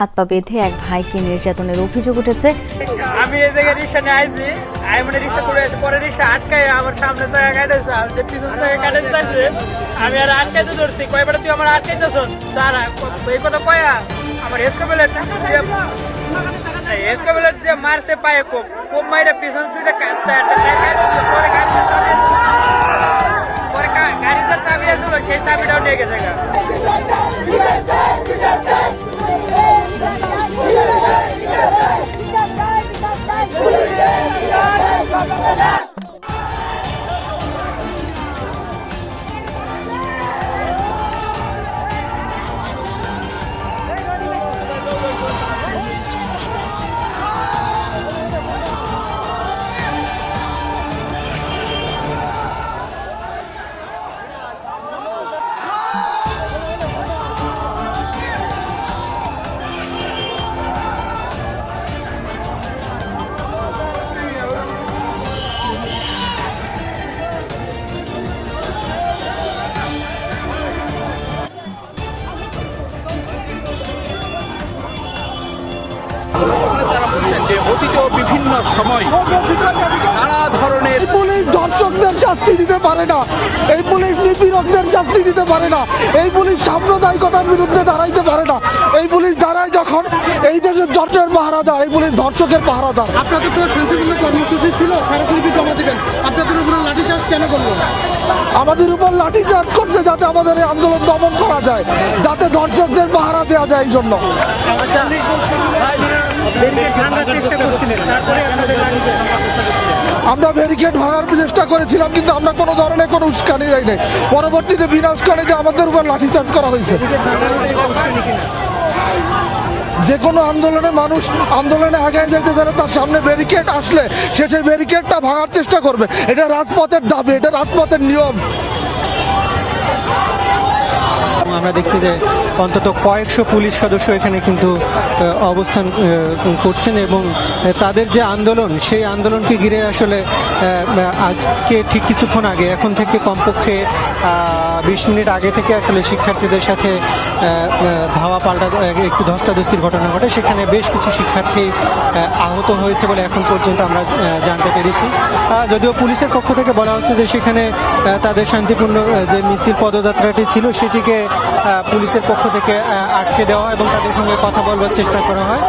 হাত পা বেঁধে এক ভাইকে নির্যাতনের অভিযোগ উঠেছে। আমি এই জায়গায় রিক্সা নিয়ে আইছি। আমি মানে রিক্সা করে পরে রিক্সা আটকায় আমার সামনে জায়গা কাটাইছে। আর যে পিছন জায়গা কাটাইতে চাইছে আমি আর আটকাইতে ধরছি। কয়বার তুই আমার আটকাইতেছ তার এই কথা কয়া আমার এসকোবেলের এসকোবেলের যে মারছে পায়ে কোপ। কোপ মাইরে পিছন দুইটা কা- টা- টা- টা- কাটছে, পরে চাবি পরে গাড়িতে চাবি আসলো সেই চাবিটাও নিয়ে গেছে যে অতীত বিভিন্ন সময় নানা ধরনের পুলিশ দর্শকদের শাস্তি দিতে পারে না। এই পুলিশ নিপীড়কদের শাস্তি দিতে পারে না। এই পুলিশ সাম্প্রদায়িকতার বিরুদ্ধে দাঁড়াইতে পারে না। এই পুলিশ দাঁড়ায় যখন এই দেশের জটের পাহারাদার এই পুলিশ ধর্ষকের পাহারাদার। আপনাদের তো শান্তিপূর্ণ কর্মসূচি ছিল স্মারকলিপি জমা দেবেন। আপনাদের উপরে লাঠিচার্জ কেন করল? আমাদের উপর লাঠিচার্জ করছে যাতে আমাদের এই আন্দোলন দমন করা যায় যাতে দর্শকদের পাহারা দেওয়া যায় এই জন্য। ভাঙার আমরা ব্যারিকেড ভাঙার চেষ্টা করেছিলাম কিন্তু আমরা কোনো ধরনের কোনো উস্কানি দেয় নাই। পরবর্তীতে বিনা উস্কানিতে আমাদের উপর লাঠিচার্জ করা হয়েছে। যে কোনো আন্দোলনে মানুষ আন্দোলনে আগে যেতে যারা তার সামনে ব্যারিকেড আসলে সে সেই ব্যারিকেডটা ভাঙার চেষ্টা করবে। এটা রাজপথের দাবি এটা রাজপথের নিয়ম। আমরা দেখছি যে অন্তত কয়েকশো পুলিশ সদস্য এখানে কিন্তু অবস্থান করছেন এবং তাদের যে আন্দোলন, সেই আন্দোলনকে ঘিরে আসলে আজকে ঠিক কিছুক্ষণ আগে, এখন থেকে কমপক্ষে বিশ মিনিট আগে থেকে আসলে শিক্ষার্থীদের সাথে ধাওয়া পাল্টা, একটু ধস্তাধস্তির ঘটনা ঘটে। সেখানে বেশ কিছু শিক্ষার্থী আহত হয়েছে বলে এখন পর্যন্ত আমরা জানতে পেরেছি। যদিও পুলিশের পক্ষ থেকে বলা হচ্ছে যে সেখানে তাদের শান্তিপূর্ণ যে মিছিল পদযাত্রাটি ছিল, সেটিকে পুলিশের পক্ষ থেকে আটকে দেওয়া এবং তাদের সঙ্গে কথা বলবার চেষ্টা করা হয়।